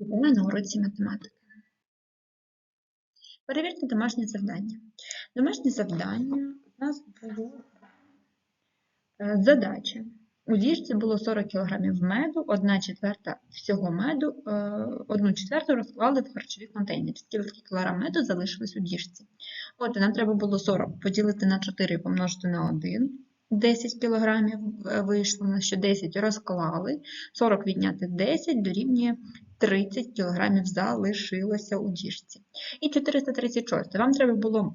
Вітаю на уроці математики. Перевірте домашнє завдання. Домашнє завдання у нас було е, задача. У діжці було 40 кг меду, 1 четверта всього меду, 1 четверту розклали в харчові контейнери. Скільки кілограм меду залишилось у діжці? Отже, нам треба було 40 поділити на 4 і помножити на 1. 10 кг вийшло, на що 10 розклали, 40 відняти 10 дорівнює 30 кг залишилося у діжці. І 436. Вам треба було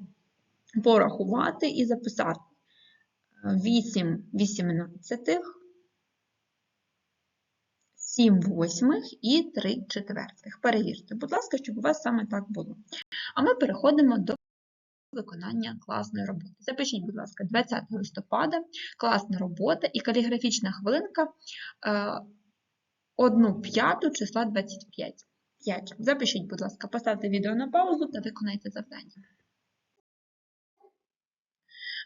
порахувати і записати 8 вісімнадцятих, 7 восьмих і 3 четвертих. Перевірте, будь ласка, щоб у вас саме так було. А ми переходимо до виконання класної роботи. Запишіть, будь ласка, 20 листопада, класна робота і каліграфічна хвилинка 1 п'яту числа 25. 5. Запишіть, будь ласка, поставте відео на паузу та виконайте завдання.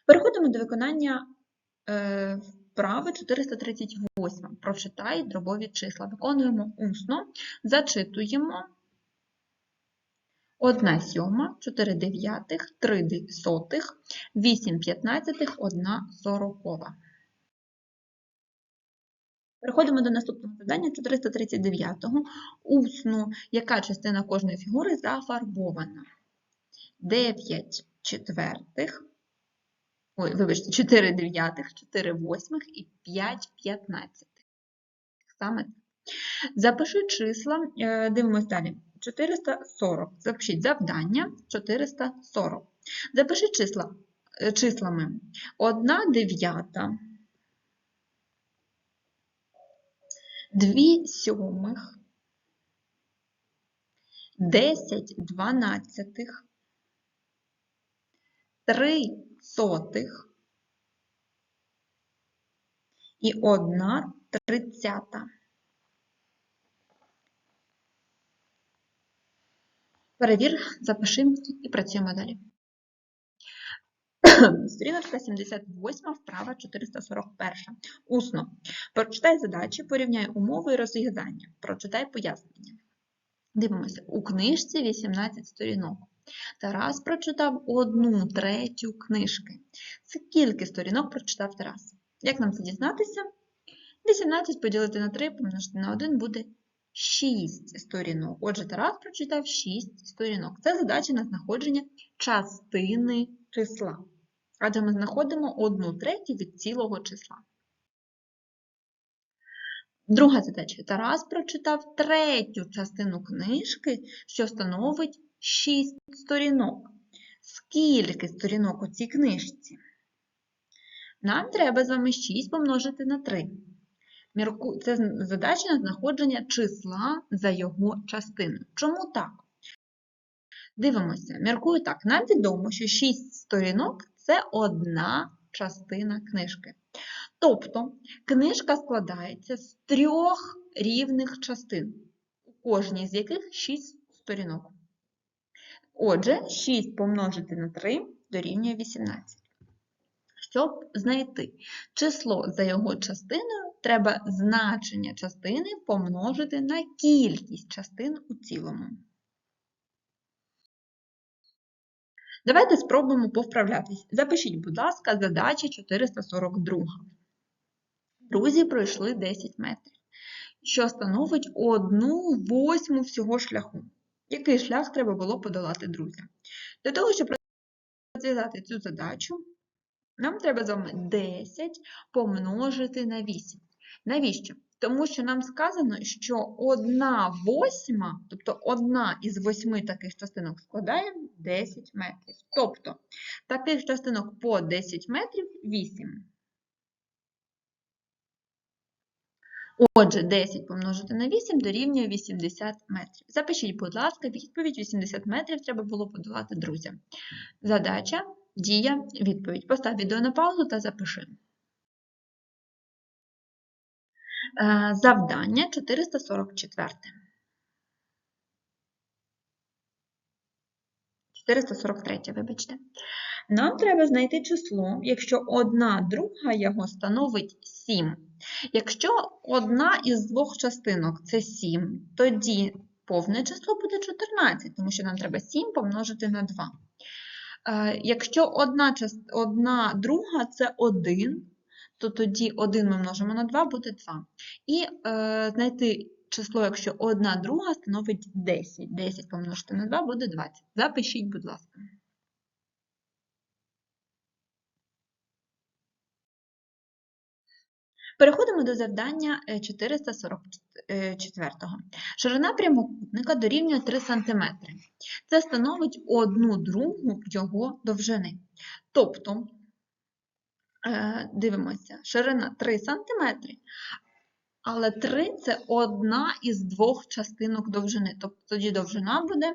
Переходимо до виконання е, вправи 438. Прочитай дробові числа. Виконуємо усно, зачитуємо 1 сьома, 4 дев'ятих, 3 сотих, 8 п'ятнадцятих, 1 сорокова. Переходимо до наступного завдання 439-го. Усно, яка частина кожної фігури зафарбована? 9 четвертих, ой, вибачте, 4 дев'ятих, 4 восьмих і 5 п'ятнадцятих. Саме так. Запиши числа, е, дивимось далі. 440. Запишіть завдання 440. Запиши числа, е, числами 1 дев'ята, 2 сьомих, 10 дванадцятих, 3 сотих і 1 тридцята. Перевір, запиши і працюємо далі. Сторіночка 78, вправа 441. Усно. Прочитай задачі, порівняй умови і розв'язання. Прочитай пояснення. Дивимося, у книжці 18 сторінок. Тарас прочитав одну третю книжки. Скільки сторінок прочитав Тарас? Як нам це дізнатися? 18 поділити на 3 помножити на 1 буде 6 сторінок. Отже, Тарас прочитав 6 сторінок. Це задача на знаходження частини числа. Адже ми знаходимо 1 третю від цілого числа. Друга задача. Тарас прочитав третю частину книжки, що становить 6 сторінок. Скільки сторінок у цій книжці? Нам треба з вами 6 помножити на 3. Це задача на знаходження числа за його частиною. Чому так? Дивимося, міркую так. Нам відомо, що 6 сторінок це одна частина книжки. Тобто, книжка складається з трьох рівних частин, у кожній з яких 6 сторінок. Отже, 6 помножити на 3 дорівнює 18. Щоб знайти число за його частиною, треба значення частини помножити на кількість частин у цілому. Давайте спробуємо повправлятись. Запишіть, будь ласка, задача 442. Друзі пройшли 10 метрів, що становить 1 восьму всього шляху. Який шлях треба було подолати друзям? Для того, щоб розв'язати цю задачу, нам треба з вами 10 помножити на 8. Навіщо? Тому що нам сказано, що 1 восьма, тобто одна із восьми таких частинок складає 10 метрів. Тобто таких частинок по 10 метрів 8. Отже, 10 помножити на 8 дорівнює 80 метрів. Запишіть, будь ласка, відповідь 80 метрів треба було подолати друзям. Задача, дія, відповідь. Постав відео на паузу та запиши. Завдання 444. 443, вибачте. Нам треба знайти число, якщо одна друга його становить 7. Якщо одна із двох частинок це 7, тоді Повне число буде 14, тому що нам треба 7 помножити на 2. Е, Якщо одна, одна друга це 1, то тоді 1 ми множимо на 2 буде 2. І е, знайти число, якщо одна друга становить 10. 10 помножити на 2 буде 20. Запишіть, будь ласка. Переходимо до завдання е, 444. Ширина прямокутника дорівнює 3 см. Це становить одну другу його довжини. Тобто, е, дивимося, ширина 3 см, але 3 – це одна із двох частинок довжини. Тобто тоді довжина буде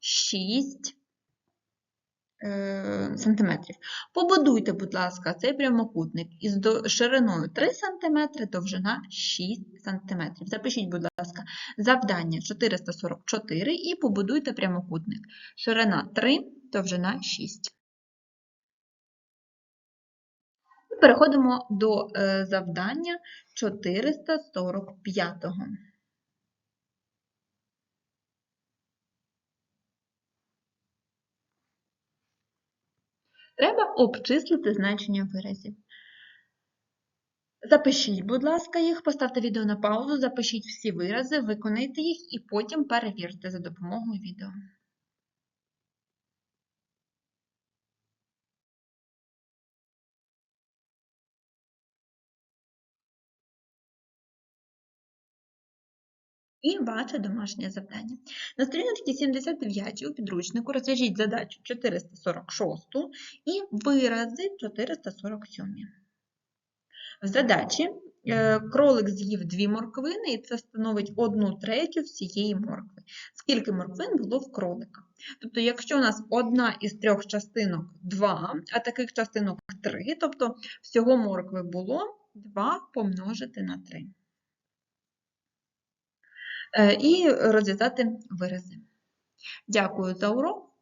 6 е, сантиметрів. Побудуйте, будь ласка, цей прямокутник із шириною 3 см, довжина 6 см. Запишіть, будь ласка, завдання 444 і побудуйте прямокутник. Ширина 3, довжина 6. Переходимо до е, завдання 445. Треба обчислити значення виразів. Запишіть, будь ласка, їх, поставте відео на паузу, запишіть всі вирази, виконайте їх і потім перевірте за допомогою відео. І ваше домашнє завдання. На сторінці 79 у підручнику розв'яжіть задачу 446 і вирази 447. В задачі е, кролик з'їв дві морквини, і це становить одну третю всієї моркви. Скільки морквин було в кролика? Тобто, якщо у нас одна із трьох частинок 2, а таких частинок 3, тобто всього моркви було 2 помножити на 3. Е, І розв'язати вирази. Дякую за урок.